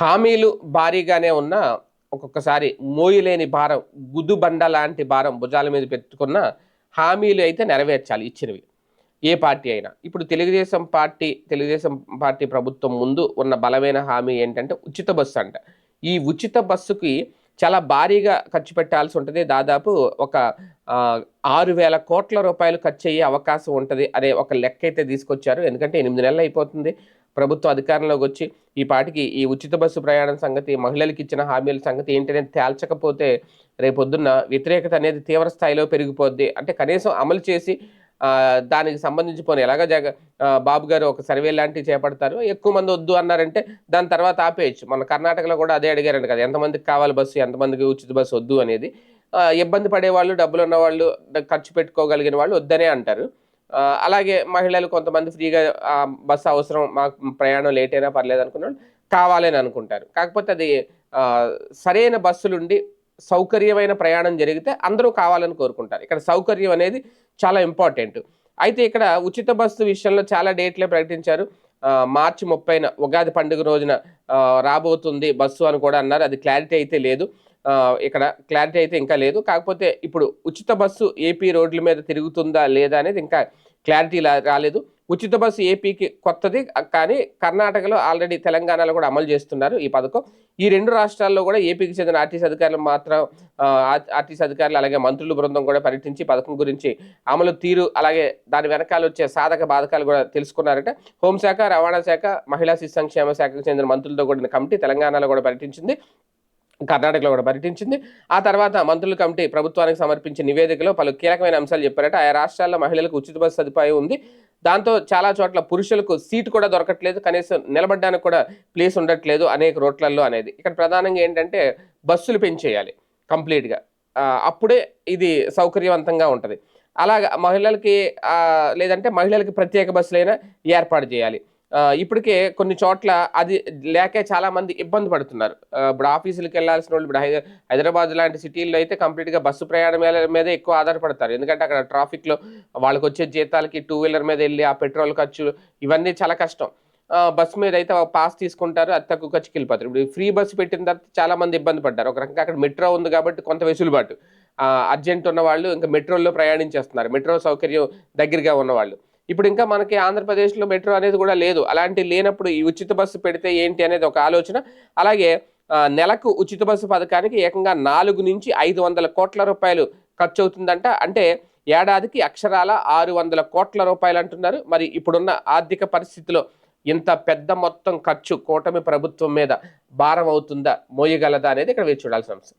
హామీలు భారీగానే ఉన్న ఒక్కొక్కసారి మోయలేని భారం గుద్దుబండ లాంటి భారం భుజాల మీద పెట్టుకున్న హామీలు అయితే నెరవేర్చాలి ఇచ్చినవి. ఏ పార్టీ అయినా. ఇప్పుడు తెలుగుదేశం పార్టీ తెలుగుదేశం పార్టీ ప్రభుత్వం ముందు ఉన్న బలమైన హామీ ఏంటంటే ఉచిత బస్సు అంట. ఈ ఉచిత బస్సుకి చాలా భారీగా ఖర్చు పెట్టాల్సి ఉంటుంది. దాదాపు ఒక ఆరు వేల కోట్ల రూపాయలు ఖర్చు అయ్యే అవకాశం ఉంటుంది అనే ఒక లెక్క అయితే తీసుకొచ్చారు. ఎందుకంటే ఎనిమిది నెలలు అయిపోతుంది. ప్రభుత్వ అధికారంలోకి వచ్చి ఈ పాటికి ఈ ఉచిత బస్సు ప్రయాణం సంగతి మహిళలకు ఇచ్చిన హామీల సంగతి ఏంటనేది తేల్చకపోతే రేపొద్దున్న వ్యతిరేకత అనేది తీవ్ర స్థాయిలో పెరిగిపోద్ది. అంటే కనీసం అమలు చేసి దానికి సంబంధించి పోనీ ఎలాగ జగ బాబు గారు ఒక సర్వే లాంటివి చేపడతారు. ఎక్కువ మంది వద్దు అన్నారంటే దాని తర్వాత ఆపేయచ్చు. మన కర్ణాటకలో కూడా అదే అడిగారంట కదా ఎంతమందికి కావాలి బస్సు ఎంతమందికి ఉచిత బస్సు వద్దు అనేది. ఇబ్బంది పడే వాళ్ళు డబ్బులు ఉన్న వాళ్ళు ఖర్చు పెట్టుకోగలిగిన వాళ్ళు వద్దనే అంటారు. అలాగే మహిళలు కొంతమంది ఫ్రీగా ఆ, బస్సు అవసరం మాకు ప్రయాణం లేట్ అయినా పర్లేదు అనుకున్న వాళ్ళు కావాలని అనుకుంటారు. కాకపోతే అది సరైన బస్సులుండి సౌకర్యమైన ప్రయాణం జరిగితే అందరూ కావాలని కోరుకుంటారు. ఇక్కడ సౌకర్యం అనేది చాలా ఇంపార్టెంట్. అయితే ఇక్కడ ఉచిత బస్సు విషయంలో చాలా డేట్లే ప్రకటించారు. మార్చి ముప్పైన ఉగాది పండుగ రోజున రాబోతుంది బస్సు అని కూడా అన్నారు. అది క్లారిటీ అయితే లేదు. ఇక్కడ క్లారిటీ అయితే ఇంకా లేదు. కాకపోతే ఇప్పుడు ఉచిత బస్సు ఏపీ రోడ్ల మీద తిరుగుతుందా లేదా అనేది ఇంకా క్లారిటీ లా- రాలేదు. ఉచిత బస్సు ఏపీకి కొత్తది కానీ కర్ణాటకలో ఆల్రెడీ తెలంగాణలో కూడా అమలు చేస్తున్నారు ఈ పథకం. ఈ రెండు రాష్ట్రాల్లో కూడా ఏపీకి చెందిన ఆర్టీసీ అధికారులు మాత్రం ఆర్- ఆర్టీసీ అధికారులు అలాగే మంత్రుల బృందం కూడా పర్యటించి పథకం గురించి అమలు తీరు అలాగే దాని వెనకాల వచ్చే సాధక బాధకాలు కూడా తెలుసుకున్నారట. హోంశాఖ రవాణా శాఖ మహిళా శిశు సంక్షేమ శాఖకు చెందిన మంత్రులతో కూడిన కమిటీ తెలంగాణలో కూడా పర్యటించింది కర్ణాటకలో కూడా పర్యటించింది. ఆ తర్వాత మంత్రుల కమిటీ ప్రభుత్వానికి సమర్పించిన నివేదికలో పలు కీలకమైన అంశాలు చెప్పారట. ఆయా రాష్ట్రాల్లో మహిళలకు ఉచిత బస్సు సదుపాయం ఉంది. దాంతో చాలా చోట్ల పురుషులకు సీటు కూడా దొరకట్లేదు. కనీసం నిలబడడానికి కూడా ప్లేస్ ఉండట్లేదు అనేక రోడ్లలో అనేది. ఇక్కడ ప్రధానంగా ఏంటంటే బస్సులు పెంచేయాలి కంప్లీట్గా. అప్పుడే ఇది సౌకర్యవంతంగా ఉంటుంది. అలాగా మహిళలకి లేదంటే మహిళలకి ప్రత్యేక బస్సులైనా ఏర్పాటు చేయాలి. ఇప్పటికే కొన్ని చోట్ల అది లేకే చాలా మంది ఇబ్బంది పడుతున్నారు. ఇప్పుడు ఆఫీసులకు వెళ్ళాల్సిన వాళ్ళు ఇప్పుడు హై- హైదరాబాద్ లాంటి సిటీల్లో అయితే కంప్లీట్గా బస్సు ప్రయాణం మీద- ఎక్కువ ఆధారపడతారు. ఎందుకంటే అక్కడ ట్రాఫిక్లో వాళ్ళకి వచ్చే జీతాలకి టూ వీలర్ మీద వెళ్ళి ఆ పెట్రోల్ ఖర్చు ఇవన్నీ చాలా కష్టం. బస్సు మీద అయితే పాస్ తీసుకుంటారు అది తక్కువ ఖర్చుకి వెళ్ళిపోతారు. ఇప్పుడు ఫ్రీ బస్సు పెట్టిన తర్వాత చాలా మంది ఇబ్బంది పడ్డారు. ఒక రకంగా అక్కడ మెట్రో ఉంది కాబట్టి కొంత వెసులుబాటు. అర్జెంట్ ఉన్న వాళ్ళు ఇంకా మెట్రోల్లో ప్రయాణించేస్తున్నారు. మెట్రో సౌకర్యం దగ్గరగా ఉన్నవాళ్ళు. ఇప్పుడు ఇంకా మనకి ఆంధ్రప్రదేశ్లో మెట్రో అనేది కూడా లేదు. అలాంటి లేనప్పుడు ఈ ఉచిత బస్సు పెడితే ఏంటి అనేది ఒక ఆలోచన. అలాగే నెలకు ఉచిత బస్సు పథకానికి ఏకంగా నాలుగు నుంచి ఐదు వందల కోట్ల రూపాయలు ఖర్చు అవుతుందంట అంటే ఏడాదికి అక్షరాల ఆరు వందల కోట్ల రూపాయలు అంటున్నారు. మరి ఇప్పుడున్న ఆర్థిక పరిస్థితిలో ఇంత పెద్ద మొత్తం ఖర్చు కూటమి ప్రభుత్వం మీద భారం అవుతుందా మోయగలదా అనేది ఇక్కడ వేచి చూడాల్సిన అంశం.